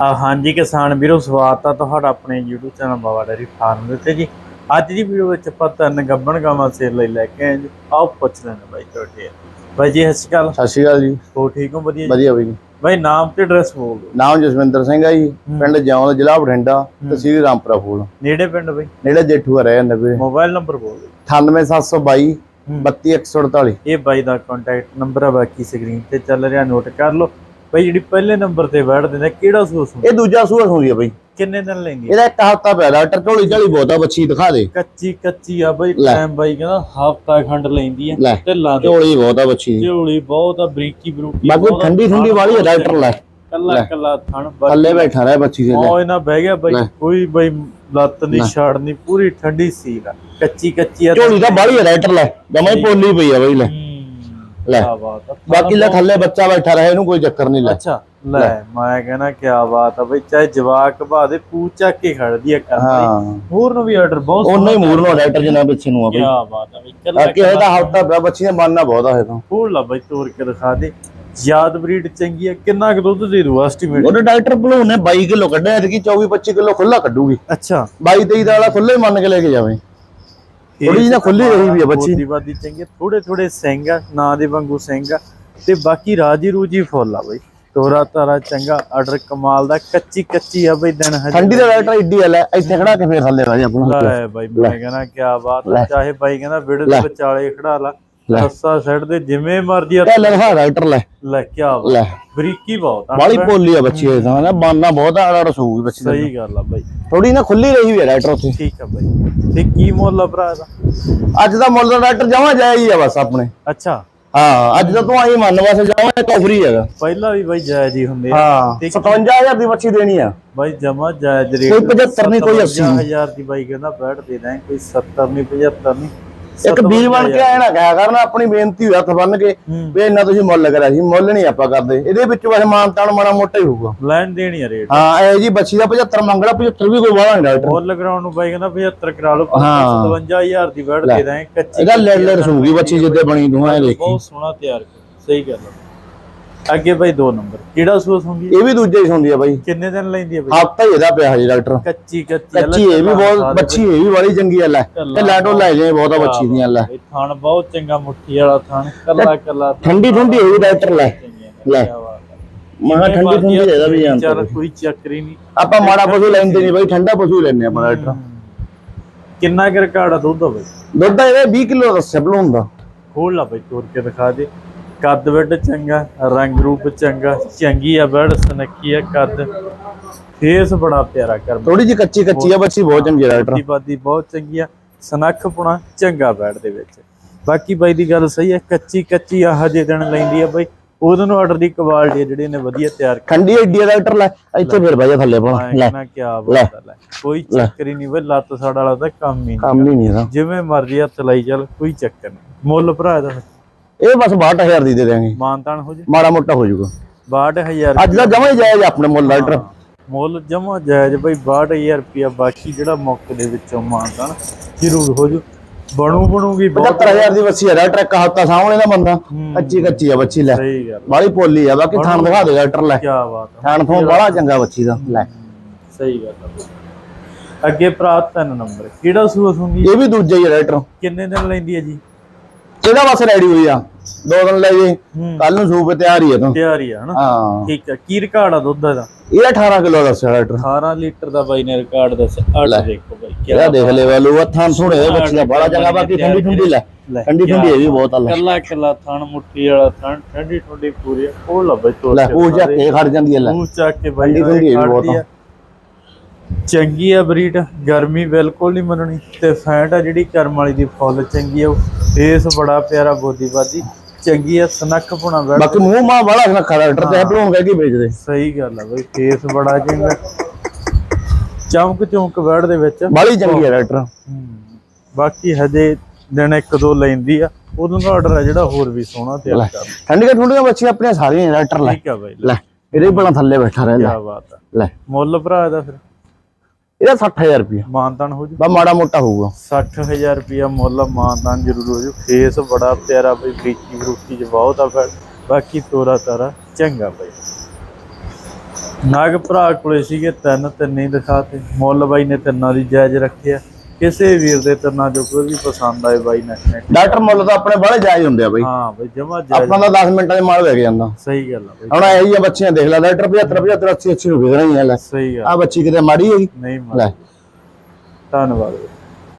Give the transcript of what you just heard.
ਆ ਹਾਂਜੀ ਕਿਸਾਨ ਵੀਰੋ ਸਵਾਗਤ ਆ ਤੁਹਾਡਾ ਆਪਣੇ YouTube channel Baba dairy farm ਦੇ ਉੱਤੇ ਜੀ। ਅੱਜ ਦੀ ਵੀਡੀਓ ਵਿੱਚ ਆਪਾਂ ਤਿੰਨ ਗੱਬਣ ਗਾਵਾਂ ਸੇਲ ਲਈ ਲੈ ਕੇ ਆਏ ਜੀ। ਆਓ ਪੁੱਛ ਲੈਣਾ ਬਾਈ ਤੁਹਾਡੇ ਬਾਈ ਜੀ ਸਤਿ ਸ਼੍ਰੀ ਅਕਾਲ। ਸਤਿ ਸ਼੍ਰੀ ਅਕਾਲ ਜੀ। ਹੋ ਠੀਕ ਹੋ? ਵਧੀਆ ਵਧੀਆ ਬਈ ਬਾਈ ਨਾਮ ਤੇ ਐਡਰੈਸ ਬੋਲ ਦਿਓ। ਨਾਮ ਜਸਵਿੰਦਰ ਸਿੰਘ ਆ ਜੀ। ਪਿੰਡ ਜੌਂਲ ਜ਼ਿਲ੍ਹਾ ਬਠਿੰਡਾ ਤਹਿਸੀਲ ਰਾਮਪੁਰਾ ਫੂਲ। ਨੇੜੇ ਪਿੰਡ ਬਾਈ? ਨੇੜੇ ਜੇਠੂਆ ਰਹਿ ਜਾਂਦਾ ਵੀਰੇ। ਮੋਬਾਈਲ ਨੰਬਰ ਬੋਲ ਦਿਓ। 98722 ਹੂੰ। 32148 ਇਹ ਬਾਈ ਦਾ ਕੰਟੈਕਟ ਨੰਬਰ ਆ ਬਾਕੀ ਸਕਰੀਨ ਤੇ ਚੱਲ ਰਿਹਾ ਨੋਟ ਕਰ ਲਓ। ਬਾਈ ਜਿਹੜੀ ਪਹਿਲੇ ਨੰਬਰ ਤੇ ਬੈਠ ਦਿੰਦਾ ਕਿਹੜਾ ਸੂਸ ਇਹ ਦੂਜਾ ਸੂਆ ਹੁੰਦੀ ਆ ਬਈ। ਕਿੰਨੇ ਦਿਨ ਲੈਂਦੀ? ਇਹਦਾ ਇੱਕ ਹਫਤਾ ਪਿਆ ਡਾਕਟਰ ਢੋਲੀ ਝਾਲੀ ਬਹੁਤਾ ਬੱਚੀ ਦਿਖਾ ਦੇ। ਕੱਚੀ ਕੱਚੀ ਆ ਬਾਈ। ਟਾਈਮ ਬਾਈ ਕਹਿੰਦਾ ਹਫਤਾ ਖੰਡ ਲੈਂਦੀ ਦੇ। ਢੋਲੀ ਬਹੁਤਾ ਬੱਚੀ ਦੀ ਝੋਲੀ ਬਹੁਤ ਆ ਬਰੀਕੀ ਬਰੂਕੀ ਬਾਕੀ ਠੰਡੀ ਠੰਡੀ ਵਾਲੀ ਆ ਡਾਕਟਰ ਲੈ। ਕੱਲਾ ਕੱਲਾ ਥਣ ਥੱਲੇ ਬੈਠਾ ਰਹਿ ਬੱਚੀ ਦੇ। ਉਹ ਇਹਨਾਂ ਬਹਿ ਗਿਆ ਬਾਈ। ਕੋਈ ਬਾਈ ਲੱਤ ਨਹੀਂ ਛਾੜਨੀ ਪੂਰੀ ਠੰਡੀ ਆ। ਕੱਚੀ ਕੱਚੀ ਆ ਝੋਲੀ ਬਾਲੀ ਆ ਡਾਕਟਰ ਲੈ। ਜਮਾਂ ਹੀ ਪੋਲੀ ਪਈ ਆ ਬਈ ਲੈ। ਹੂੰ, ਲੈ। ਬਾਤ ਆ। ਬਾਕੀ ਲੈ ਥੱਲੇ ਬੱਚਾ ਬੈਠਾ ਰਹੇ ਇਹਨੂੰ ਕੋਈ ਚੱਕਰ ਨਹੀਂ ਲੈ। ਅੱਛਾ ਲੈ। ਮੈਂ ਕਹਿੰਦਾ ਕੀ ਬਾਤ ਆ ਬਈ ਚਾਹੇ ਜਵਾਕ ਭਾ ਦੇ ਪੂ ਚੱਕ ਕੇ ਖੜਦੀ ਆ ਕਰਦੀ ਹਾਂ। ਹੋਰ ਨੂੰ ਵੀ ਆਰਡਰ ਬਹੁਤ ਉਹਨੇ ਹੀ ਮੂਰ ਨੂੰ ਡਾਕਟਰ ਜਿੰਨਾ ਪਿੱਛੇ ਨੂੰ ਆ ਕੀ ਬਈ ਬਾਤ ਆ ਬਈ ਕੱਲਾ ਬਾਕੀ ਇਹਦਾ ਹਫਤਾ ਪਿਆ ਬੱਚੀ ਦਾ ਮਨਨਾ ਬਹੁਤਾ ਹੈ ਤਾਂ। ਫੋੜ ਲਾ ਬਈ ਤੋੜ ਕੇ ਦਿਖਾ ਦੇ। ਯਾਦ ਬਰੀਡ ਚੰਗੀ ਆ ਕਿੰਨਾ ਕੁ ਦੁੱਧ ਦੇ ਦੂ ਐਸਟੀਮੇਟ ਉਹਦੇ ਡਾਕਟਰ ਭਲੂ ਨੇ 22 ਕਿਲੋ ਕੱਢਿਆ ਐਤਕੀ 24 25 ਕਿਲੋ ਖੁੱਲਾ ਕੱਢੂਗੀ। ਅੱਛਾ। 22 23 ਦਾ ਵਾਲਾ ਖੁੱਲਾ ਹੀ ਮੰਨ ਕੇ ਲੈ ਕੇ ਜਾਵੇਂ। ਥੋੜੀ ਜਿਹੀ ਨਾ ਖੁੱਲੀ ਰਹੀ ਵੀ ਆ ਬੱਚੀ। ਬਾਦੀ ਚੰਗੀ ਥੋੜੇ ਥੋੜੇ ਸਿੰਘ ਆ ਨਾ ਦੇ ਵਾਂਗੂ ਸਿੰਘ ਆ ਤੇ ਬਾਕੀ ਰਾਜੀ ਰੂਜੀ ਫੁੱਲ ਆ ਬਈ। ਤੋਰਾ ਤਾਰਾ ਚੰਗਾ ਆਰਡਰ ਕਮਾਲ ਦਾ ਕੱਚੀ ਕੱਚੀ ਆ ਬਈ ਦਿਨ ਹਜੇ। ਠੰਡੀ ਦਾ ਡਾਕਟਰ ਇੱਡੀ ਆ ਲੈ ਇੱਥੇ ਖੜਾ ਕੇ ਫੇਰ ਥੱਲੇ ਰਾਜੀ ਆਪਣਾ ਲੈ ਬਾਈ ਮੈਂ ਕਹਿੰਦਾ ਕੀ ਬਾਤ। ਚਾਹੇ ਬਾਈ ਕਹਿੰਦਾ ਵਿੜ। ਦੇ ਵਿਚਾਲੇ ਖੜਾ ਲਾ। ਲੈ। ਰੱਸਾ ਸੈੱਟ ਦੇ ਜਿਵੇਂ ਮਰਜ਼ੀ ਆ ਲੈ ਲੈ ਡਾਕਟਰ ਲੈ। ਲੈ ਕੀ ਲੈ। ਬਰੀਕੀ ਬਹੁਤ ਆ ਬਾਲੀ ਪੋਲੀ ਆ ਬੱਚੀ ਇਹ ਤਾਂ ਨਾ ਬਾਨਾ ਬਹੁਤ ਆ ਰਸੂਗੀ ਬੱਚੀ ਸਹੀ ਗੱਲ ਆ ਬਾਈ। ਥੋੜੀ ਨਾ ਖੁੱਲੀ ਰਹੀ ਵੀ ਡਾਕਟਰ ਉੱਥੇ। ਠੀਕ ਆ ਬਾਈ। ਤੇ ਕੀ ਮੁੱਲ ਆ ਭਰਾ ਦਾ ਅੱਜ ਦਾ ਮੁੱਲ ਦਾ ਡਾਕਟਰ ਜਮਾ ਹੀ ਆ ਬਸ ਆਪਣੇ। ਅੱਛਾ। ਹਾਂ ਅੱਜ ਤਾਂ ਤੂੰ ਆਈ ਮੰਨ ਵਾਸਤੇ ਜਮਾ ਕਫਰੀ ਹੈਗਾ। ਪਹਿਲਾਂ ਵੀ ਬਾਈ ਜਾਇਜ਼ ਹੀ ਹੁੰਦੇ ਹਾਂ 57000 ਦੀ ਬੱਚੀ ਦੇਣੀ ਆ। ਬਾਈ ਜਮਾ ਜਾਇਜ਼ ਰੇਟ ਕੋਈ 75 ਨਹੀਂ, ਕੋਈ 80 ਨਹੀਂ। ਹਜ਼ਾਰ ਦੀ ਬਾਈ ਕਹਿੰਦਾ ਬੈਠ ਦੇ ਦਾਂ ਕੋਈ 70 ਨਹੀਂ 75 ਨਹੀਂ ਇੱਕ ਵੀਰ ਬਣ ਕੇ ਆਇਆ ਨਾ ਕਹਿਆ ਕਰਨਾ ਆਪਣੀ ਬੇਨਤੀ ਹੋਈ ਹੱਥ ਬੰਨ ਕੇ। ਵੀ ਇੰਨਾ ਤੁਸੀਂ ਮੁੱਲ ਕਰਿਆ ਸੀ ਮੁੱਲ ਨਹੀਂ ਆਪਾਂ ਕਰਦੇ। ਇਹਦੇ ਵਿੱਚ ਵੈਸੇ ਮਾਨ ਤਾਨ ਮਾੜਾ ਮੋਟਾ ਹੀ ਹੋਊਗਾ। ਲੈਣ ਦੇਣੀ ਆ ਰੇਟ। ਹਾਂ ਇਹ ਜੀ ਬੱਚੀ ਦਾ 75 ਮੰਗਣਾ 75 ਵੀ ਕੋਈ ਵਾਲਾ ਨਹੀਂ ਡਾਕਟਰ। ਮੁੱਲ ਕਰਾਉਣ ਨੂੰ ਬਾਈ ਕਹਿੰਦਾ 75 ਕਰਾ ਲਓ ਹਾਂ। 57000 ਦੀ ਬੈਠ ਦੇ ਦਾਂ ਕੱਚੀ ਇਹਦਾ ਲੈ ਲੈ ਰਸੂਗੀ ਬੱਚੀ ਜਿੱਦੇ ਬਣੀ ਦੂਹਾਂ ਇਹ ਦੇਖੀ। ਬਹੁਤ ਸੋਹਣਾ ਤਿਆਰ ਸਹੀ ਗੱਲ ਅੱਗੇ ਬਾਈ ਦੋ ਨੰਬਰ। ਕਿਹੜਾ ਸੂਸ ਹੁੰਦੀ ਇਹ ਵੀ ਦੂਜੇ ਹੀ ਹੁੰਦੀ ਆ ਬਾਈ। ਕਿੰਨੇ ਦਿਨ ਲੈਂਦੀ ਹੈ ਬਾਈ? ਹਫਤਾ ਹੀ ਇਹਦਾ ਪਿਆ ਹਜੇ ਡਾਕਟਰ। ਕੱਚੀ ਕੱਚੀ। ਆ, ਕੱਚੀ ਇਹ ਵੀ ਬਹੁਤ ਬੱਚੀ ਇਹ ਵੀ ਬੜੀ ਚੰਗੀ ਆ ਲੈ ਤੇ ਲਾਡੋ ਲੈ ਜੇ ਬਹੁਤਾ ਬੱਚੀ ਦੀਆਂ ਲੈ। ਇਹ ਥਣ ਬਹੁਤ ਚੰਗਾ ਮੁੱਠੀ ਵਾਲਾ ਥਣ। ਕੱਲਾ ਕੱਲਾ ਠੰਡੀ ਠੰਡੀ ਹੋਈ ਡਾਕਟਰ ਲੈ। ਲੈ। ਆ। ਮਹਾ ਠੰਡੀ ਠੰਡੀ ਇਹਦਾ ਵੀ ਚੱਲ ਜਾਂਦਾ ਕੋਈ ਚੱਕਰ ਨਹੀਂ। ਆਪਾਂ ਮਾੜਾ ਪਸ਼ੂ ਲੈਂਦੇ ਨਹੀਂ ਬਾਈ ਠੰਡਾ ਪਸ਼ੂ ਲੈਂਦੇ ਆਪਾਂ ਡਾਕਟਰ। ਕਿੰਨਾ ਕੁ ਰਿਕਾਰਡ ਆ ਦੁੱਧ ਹੋਵੇ ਦੁੱਧ ਇਹਦਾ 20 ਕਿਲੋ ਦੱਸਿਆ ਭਲੂਣ ਦਾ ਖੋਲ ਲਾ ਬਈ ਤੋੜ ਕੇ ਦਿਖਾ ਦੇ। ਕੱਦ ਵੱਡ ਚੰਗਾ ਰੰਗ ਰੂਪ ਚੰਗਾ ਚੰਗੀ ਆ ਬੜ ਸਨੱਕੀ ਆ ਕੱਦ। ਫੇਸ ਬੜਾ ਪਿਆਰਾ ਕਰਮ ਥੋੜੀ ਜਿਹੀ ਕੱਚੀ ਕੱਚੀ ਆ ਬੱਚੀ ਬਹੁਤ ਚੰਗੀ ਦੀ ਬਾਦੀ ਬਹੁਤ ਚੰਗੀ ਆ ਸਨੱਖ ਪੁਣਾ ਚੰਗਾ ਬੈਡ ਦੇ ਵਿੱਚ। ਬਾਕੀ ਬਾਈ ਦੀ ਗੱਲ ਸਹੀ ਹੈ ਕੱਚੀ ਕੱਚੀ ਆ ਹਜੇ ਦਿਨ ਲੈਂਦੀ ਆ ਬਾਈ। ਉਹਦੋਂ ਨੂੰ ਆਰਡਰ ਦੀ ਕੁਆਲਿਟੀ ਜਿਹੜੇ ਨੇ ਵਧੀਆ ਤਿਆਰ ਏਡੀ ਆ ਡਾਕਟਰ ਲੈ ਇੱਥੇ ਫਿਰ ਬਹਿ ਜਾ ਥੱਲੇ ਪਾ ਲੈ ਮੈਂ ਕਿਹਾ ਬਾਤ ਲੈ। ਕੋਈ ਚੱਕਰ ਹੀ ਨਹੀਂ ਬਈ ਲੱਤ ਸਾੜ ਵਾਲਾ ਤਾਂ ਕੰਮ ਹੀ ਨਹੀਂ ਕੰਮ ਹੀ ਨਹੀਂ ਜਿਵੇਂ ਮਰਜ਼ੀ ਹੱਥ ਲਾਈ ਚੱਲ ਕੋਈ ਚੱਕਰ ਨਹੀਂ। ਮੁੱਲ ਭਰਾ ਦਾ ਇਹ ਬਸ 62000 ਦੀ ਦੇ ਦੇਾਂਗੇ ਮਾਨਤਾਨ ਹੋ ਜੇ। ਮਾੜਾ ਮੋਟਾ ਹੋ ਜਾਊਗਾ। 62000 ਅੱਜ ਦਾ ਜਮਾ ਹੀ ਜਾਇਜ਼ ਆਪਣੇ ਮੁੱਲ ਡਾਕਟਰ ਮੁੱਲ ਜਮਾ ਜਾਇਜ਼ ਬਈ 62000 ਰੁਪਿਆ ਬਾਕੀ ਜਿਹੜਾ ਮੌਕੇ ਦੇ ਵਿੱਚੋਂ ਮਾਨਤਾਨ ਜ਼ਰੂਰ ਹੋ ਜੂ। ਬਣੂ ਬਣੂਗੀ ਬਹੁਤ। 75000 ਦੀ ਬੱਚੀ ਆ ਡਾਕਟਰ ਇੱਕ ਹਫਤਾ ਸਾਹਮਣੇ ਦਾ ਬੰਦਾ। ਕੱਚੀ ਕੱਚੀ ਆ ਬੱਚੀ ਲੈ। ਸਹੀ ਗੱਲ ਬਾਲੀ ਪੋਲੀ ਆ ਬਾਕੀ ਥਾਣ ਦਿਖਾ ਦੇ ਡਾਕਟਰ ਲੈ। ਕੀ ਬਾਤ ਆ। ਥਾਣ ਤੋਂ ਬੜਾ ਚੰਗਾ ਬੱਚੀ ਦਾ ਲੈ। ਸਹੀ ਗੱਲ ਆ ਅੱਗੇ ਭਰਾ ਤਿੰਨ ਨੰਬਰ। ਕਿਹੜਾ ਸੂਸ ਹੁੰਦੀ ਇਹ ਵੀ ਦੂਜਾ ਹੀ ਆ ਡਾਕਟਰ ਕਿੰਨੇ ਦਿਨ ਲੈਂਦੀ ਹੈ ਜੀ? ਇਹਦਾ ਬਸ ਰੈਡੀ ਹੋਈ ਆ? ਦੋ ਦਿਨ ਲੈ ਜੇ। ਹੂੰ। ਕੱਲ ਨੂੰ ਸੂਪ ਤਿਆਰ ਹੀ ਆ ਤੂੰ। ਤਿਆਰੀ ਆ ਹਨਾ? ਹਾਂ। ਠੀਕ ਆ। ਕੀ ਰਿਕਾਰਡ ਆ ਦੁੱਧ ਦਾ? ਇਹ 18 ਕਿਲੋ ਦੱਸਿਆ ਡਾਕਟਰ। 18 ਲੀਟਰ ਦਾ ਬਾਈ ਨੇ ਰਿਕਾਰਡ ਦੱਸਿਆ। ਅੱਠ ਦੇਖੋ ਬਾਈ ਕੀ ਇਹਦਾ ਦੇਖ ਲੈ ਵਾਲੂ ਆ ਸੁਣੇ ਬੱਚੀ ਦਾ ਬੜਾ ਚੰਗਾ ਬਾਕੀ ਠੰਡੀ ਠੰਡੀ ਲੈ। ਠੰਡੀ ਠੰਡੀ ਇਹ ਵੀ ਬਹੁਤ ਆ ਲੈ। ਕੱਲਾ ਕੱਲਾ ਥਣ ਮੁੱਠੀ ਵਾਲਾ ਥਣ ਠੰਡੀ ਠੰਡੀ ਪੂਰੀ। ਉਹ ਲੱਭੇ ਤੋੜ ਲੈ ਉਹ ਜਾ। ਕੇ ਖੜ ਜਾਂਦੀ ਹੈ ਲੈ। ਮੂੰਹ ਚੱਕ ਕੇ ਬਾਈ ਠੰਡੀ ਠੰਡੀ ਇਹ ਵੀ ਬਹੁਤ। ਚੰਗੀ ਆ ਬਰੀਡ ਗਰਮੀ ਬਿਲਕੁਲ ਨਹੀਂ ਮੰਨਣੀ ਤੇ ਫੈਟ ਆ ਜਿਹੜੀ ਕਰਮ ਵਾਲੀ ਦੀ ਫੁੱਲ ਚੰਗੀ ਆ ਫੇਸ ਬੜਾ ਪਿਆਰਾ ਬੋਦੀ ਬਾਦੀ। ਚੰਗੀ ਆ ਸਨੱਖ ਪੁਣਾ ਬੈਠ ਬਾਕੀ ਮੂੰਹ ਮਾ ਬੜਾ ਰੱਖਾ ਡਾਕਟਰ ਤੇ ਬਣਾਉਣ ਕਹਿ ਕੇ ਵੇਚਦੇ ਸਹੀ ਗੱਲ ਆ ਬਈ ਫੇਸ ਬੜਾ ਚੰਗਾ। ਚਮਕ ਚੌਂਕ ਬੈਠ ਦੇ ਵਿੱਚ। ਬਾਲੀ ਚੰਗੀ ਹੈ ਡਾਕਟਰ। ਬਾਕੀ ਹਜੇ ਦਿਨ ਇੱਕ ਦੋ ਲੈਂਦੀ ਆ। ਉਦੋਂ ਦਾ ਆਰਡਰ ਆ ਜਿਹੜਾ ਹੋਰ ਵੀ ਸੋਹਣਾ ਤਿਆਰ ਕਰ ਠੰਡੀਆਂ ਠੰਡੀਆਂ ਬੱਚੀਆਂ ਆਪਣੀਆਂ ਸਾਰੀਆਂ ਡਾਕਟਰ ਲੈ। ਠੀਕ ਆ ਬਾਈ ਲੈ। ਇਹਦੇ ਬਣਾ ਥੱਲੇ ਬੈਠਾ ਰਹਿ ਲੈ ਕੀ ਬਾਤ ਆ। ਲੈ। ਮੁੱਲ ਭਰਾ ਦਾ ਫਿਰ। ਇਹਦਾ 60000 ਰੁਪਇਆ। ਮਾਨਤਾਨ ਹੋ ਜੂ। ਬਾ ਮਾੜਾ ਮੋਟਾ ਹੋਊਗਾ। 60000 ਰੁਪਿਆ ਮੁੱਲ ਮਾਨਤਾਨ ਜ਼ਰੂਰ ਹੋ ਜੂ। ਫੇਸ ਬੜਾ ਪਿਆਰਾ ਬਈ ਬਰੀਕੀ ਬਰੂਕੀ ਚ ਬਹੁਤ ਆ ਫਿਰ। ਬਾਕੀ ਤੋਰਾ ਤਾਰਾ ਚੰਗਾ ਬਈ। ਨਾਗ ਭਰਾ ਕੋਲੇ ਸੀਗੇ ਤਿੰਨ ਤਿੰਨ ਹੀ ਦਿਖਾਤੇ। ਮੁੱਲ ਬਾਈ ਨੇ ਤਿੰਨਾਂ ਦੀ ਜਾਇਜ਼ ਰੱਖਿਆ। ਕਿਸੇ ਵੀਰ ਦੇ ਤਿੰਨਾਂ ਜੋ ਕੋਈ ਵੀ ਪਸੰਦ ਆਏ ਬਾਈ ਨੇ connect- ਡਾਕਟਰ ਮੁੱਲ ਤਾਂ ਆਪਣੇ ਬਾਹਲੇ ਜਾਇਜ਼ ਹੁੰਦੇ ਆ ਬਾਈ। ਹਾਂ ਬਾਈ ਜਮਾ ਜਾਇਜ਼। ਆਪਣਾ ਤਾਂ 10 ਮਿੰਟਾਂ 'ਚ ਮਾਲ ਵਿਕ ਜਾਂਦਾ। ਸਹੀ ਗੱਲ ਆ ਬਾਈ। ਹੁਣ ਇਹੀ ਆ ਬੱਚੀਆਂ ਦੇਖ ਲੈ ਡਾਕਟਰ 75 75 80 80 ਨੂੰ ਵਿਕ ਰਹੀਆਂ ਲੈ। ਸਹੀ ਗੱਲ। ਆ ਬੱਚੀ ਕਿਤੇ ਮਾੜੀ ਹੈਗੀ ਨਹੀਂ ਲੈ। ਮਾਰ ਧੰਨਵਾਦ।